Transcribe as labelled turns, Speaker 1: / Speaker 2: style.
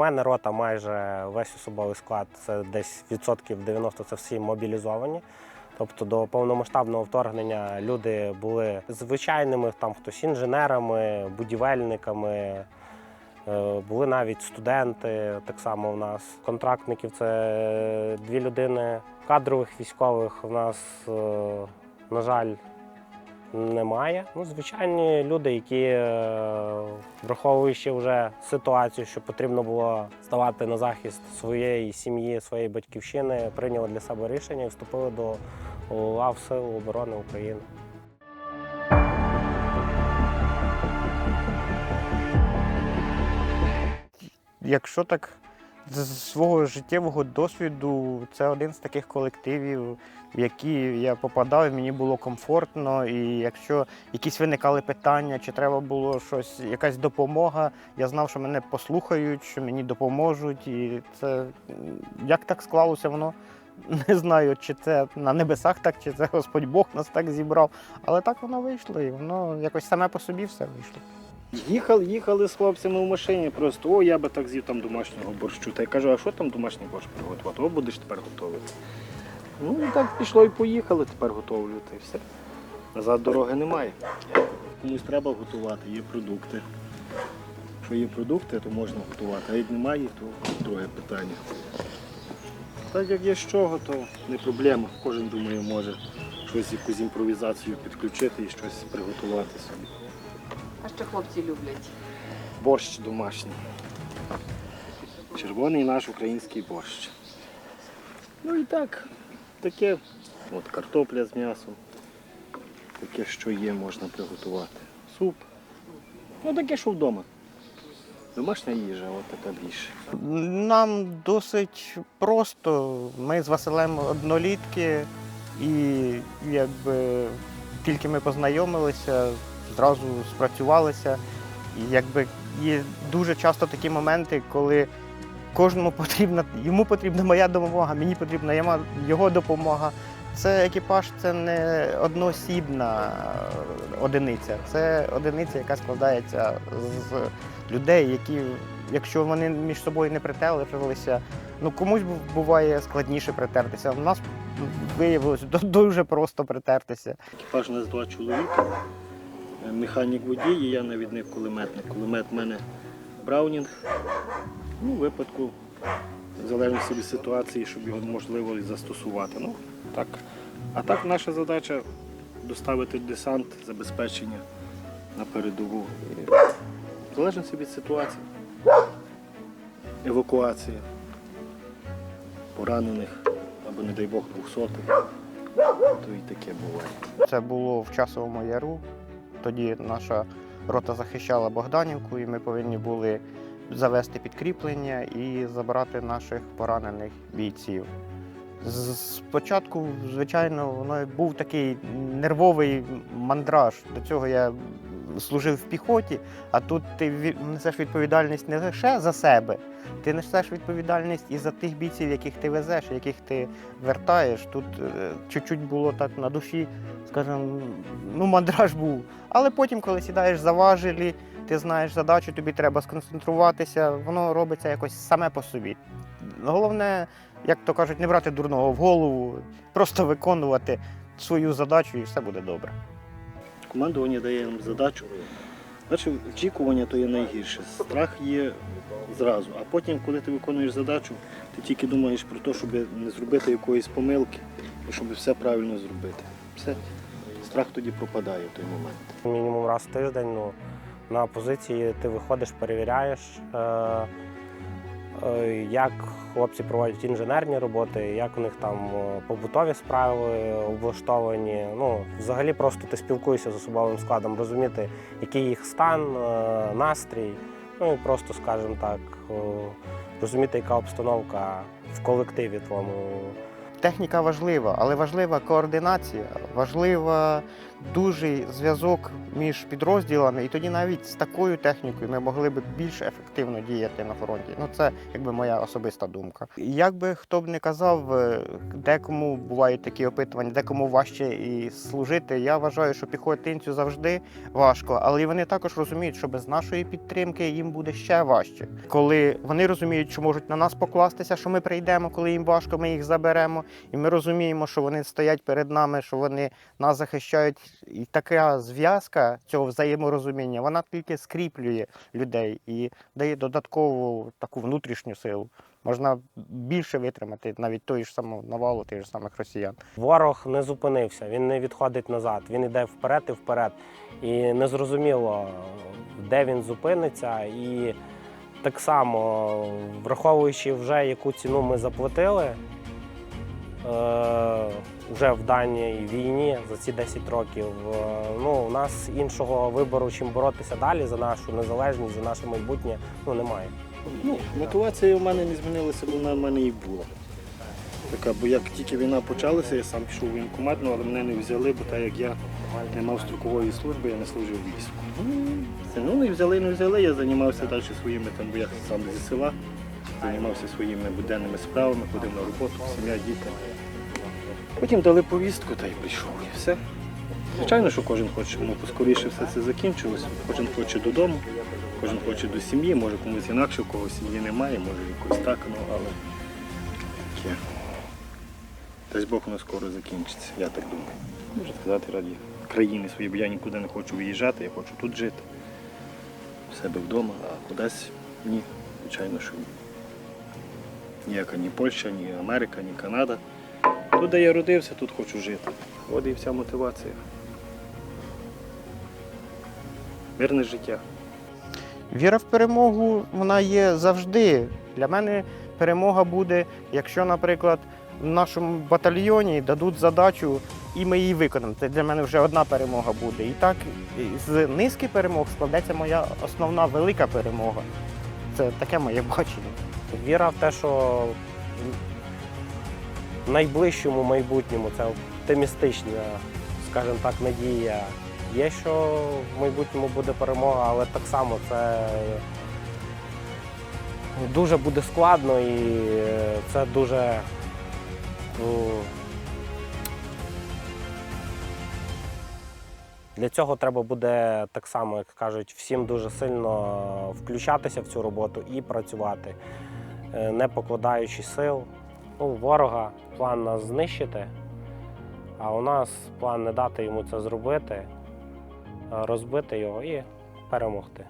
Speaker 1: мене рота майже весь особовий склад, це десь відсотків 90 це всі мобілізовані. Тобто до повномасштабного вторгнення люди були звичайними, там хтось інженерами, будівельниками, е, були навіть студенти. Так само у нас контрактників це дві людини. Кадрових військових у нас, е, на жаль, немає. Ну, звичайні люди, які, е, враховуючи вже ситуацію, що потрібно було ставати на захист своєї сім'ї, своєї батьківщини, прийняли для себе рішення і вступили до лав Сил оборони України.
Speaker 2: Якщо так з свого життєвого досвіду, це один з таких колективів, в які я попадав, і мені було комфортно. І якщо якісь виникали питання, чи треба було щось, якась допомога, я знав, що мене послухають, що мені допоможуть. І це як так склалося, воно не знаю, чи це на небесах так, чи це Господь Бог нас так зібрав. Але так воно вийшло, і воно якось саме по собі все вийшло.
Speaker 3: Їхали, їхали з хлопцями в машині, просто о, я би так з'їв там домашнього борщу. Та я кажу, а що там домашній борщ приготувати? О, будеш тепер готувати. Ну і так пішло і поїхали, тепер готовлювати все. Назад дороги немає. Комусь треба готувати, є продукти. Якщо є продукти, то можна готувати, а як немає, то друге питання. Так як є з чого, то не проблема. Кожен думає, може щось якусь імпровізацію підключити і щось приготувати собі.
Speaker 4: А що хлопці люблять?
Speaker 3: Борщ домашній. Червоний наш український борщ. Ну і так, таке, от картопля з м'ясом. Таке, що є, можна приготувати. Суп. Ну таке, що вдома. Домашня їжа, от така більше.
Speaker 2: Нам досить просто. Ми з Василем однолітки, і якби тільки ми познайомилися, зразу спрацювалися. І якби є дуже часто такі моменти, коли кожному потрібна, йому потрібна моя допомога, мені потрібна його- допомога. Це екіпаж, це не одноосібна одиниця. Це одиниця, яка складається з людей, які, якщо вони між собою не притерлися, ну комусь буває складніше притертися. У нас виявилось до- дуже просто притертися.
Speaker 3: Екіпаж у нас два чоловіка. Е, Механік водій і я навідник кулеметник. Кулемет в мене Браунінг. Ну, випадку, в залежності від ситуації, щоб його можливо застосувати. Ну, так. А так наша задача доставити десант, забезпечення на передову. В залежності від ситуації. Евакуація поранених або, не дай Бог, двохсотих. То і таке буває.
Speaker 2: Це було в часовому яру. Тоді наша рота захищала Богданівку, і ми повинні були завести підкріплення і забрати наших поранених бійців. Спочатку, звичайно, воно був такий нервовий мандраж. До цього я служив в піхоті, а тут ти несеш відповідальність не лише за себе, ти несеш відповідальність і за тих бійців, яких ти везеш, яких ти вертаєш. Тут е, чуть-чуть було так на душі, скажімо, ну, мандраж був. Але потім, коли сідаєш за важелі, ти знаєш задачу, тобі треба сконцентруватися, воно робиться якось саме по собі. Головне, як то кажуть, не брати дурного в голову, просто виконувати свою задачу і все буде добре.
Speaker 3: Командування дає нам задачу. Перше, очікування то є найгірше. Страх є зразу. А потім, коли ти виконуєш задачу, ти тільки думаєш про те, щоб не зробити якоїсь помилки і щоб все правильно зробити. Все. Страх тоді пропадає в той момент.
Speaker 1: Мінімум раз в тиждень ну, на позиції ти виходиш, перевіряєш, е, як хлопці проводять інженерні роботи, як у них там е, побутові справи облаштовані. Ну, взагалі просто ти спілкуєшся з особовим складом, розуміти, який їх стан, е, настрій. Ну і просто, скажімо так, е, розуміти, яка обстановка в колективі твоєму.
Speaker 2: Техніка важлива, але важлива координація, важлива дуже зв'язок між підрозділами, і тоді навіть з такою технікою ми могли б більш ефективно діяти на фронті. Ну це якби моя особиста думка. Як би хто б не казав, е, декому бувають такі опитування, декому важче і служити. Я вважаю, що піхотинцю завжди важко, але вони також розуміють, що без нашої підтримки їм буде ще важче. Коли вони розуміють, що можуть на нас покластися, що ми прийдемо, коли їм важко, ми їх заберемо. І ми розуміємо, що вони стоять перед нами, що вони нас захищають. І така зв'язка цього взаєморозуміння, вона тільки скріплює людей і дає додаткову таку внутрішню силу. Можна більше витримати навіть тої ж самого навалу, тих ж самих росіян.
Speaker 1: Ворог не зупинився, він не відходить назад, він йде вперед і вперед. І незрозуміло, де він зупиниться. І так само, враховуючи вже яку ціну ми заплатили вже в даній війні за ці 10 років, е, ну, у нас іншого вибору, чим боротися далі за нашу незалежність, за наше майбутнє, ну, немає.
Speaker 3: Ну, мотивація в мене не змінилася, бо вона в мене і була. Така, бо як тільки війна почалася, я сам пішов у воєнкомат, але мене не взяли, бо так як я не мав строкової служби, я не служив війську. Ну, не взяли, не взяли, я займався далі своїми, там, бо я сам зі села, займався своїми буденними справами, ходив на роботу, сім'я, діти. Потім дали повістку та й прийшов, і все. Звичайно, що кожен хоче, ну, поскоріше все це закінчилось, кожен хоче додому, кожен хоче до сім'ї, може комусь інакше, у когось сім'ї немає, може якось так, ну але таке. Дасть Бог воно скоро закінчиться, я так думаю. Можна сказати, раді країни своєї, бо я нікуди не хочу виїжджати, я хочу тут жити, в себе вдома, а кудись ні, звичайно, що ні. Ніяка ні Польща, ні Америка, ні Канада. Тут, де я родився, тут хочу жити. От і вся мотивація. Мирне життя.
Speaker 2: Віра в перемогу вона є завжди. Для мене перемога буде, якщо, наприклад, в нашому батальйоні дадуть задачу, і ми її виконаємо. Це для мене вже одна перемога буде. І так з низки перемог складеться моя основна велика перемога. Це таке моє бачення.
Speaker 1: Віра в те, що в найближчому майбутньому це оптимістична, скажімо так, надія. Є, що в майбутньому буде перемога, але так само це дуже буде складно і це дуже. ну, Для цього треба буде так само, як кажуть, всім дуже сильно включатися в цю роботу і працювати, е, не покладаючи сил. Ну, ворога план нас знищити, а у нас план не дати йому це зробити, розбити його і перемогти.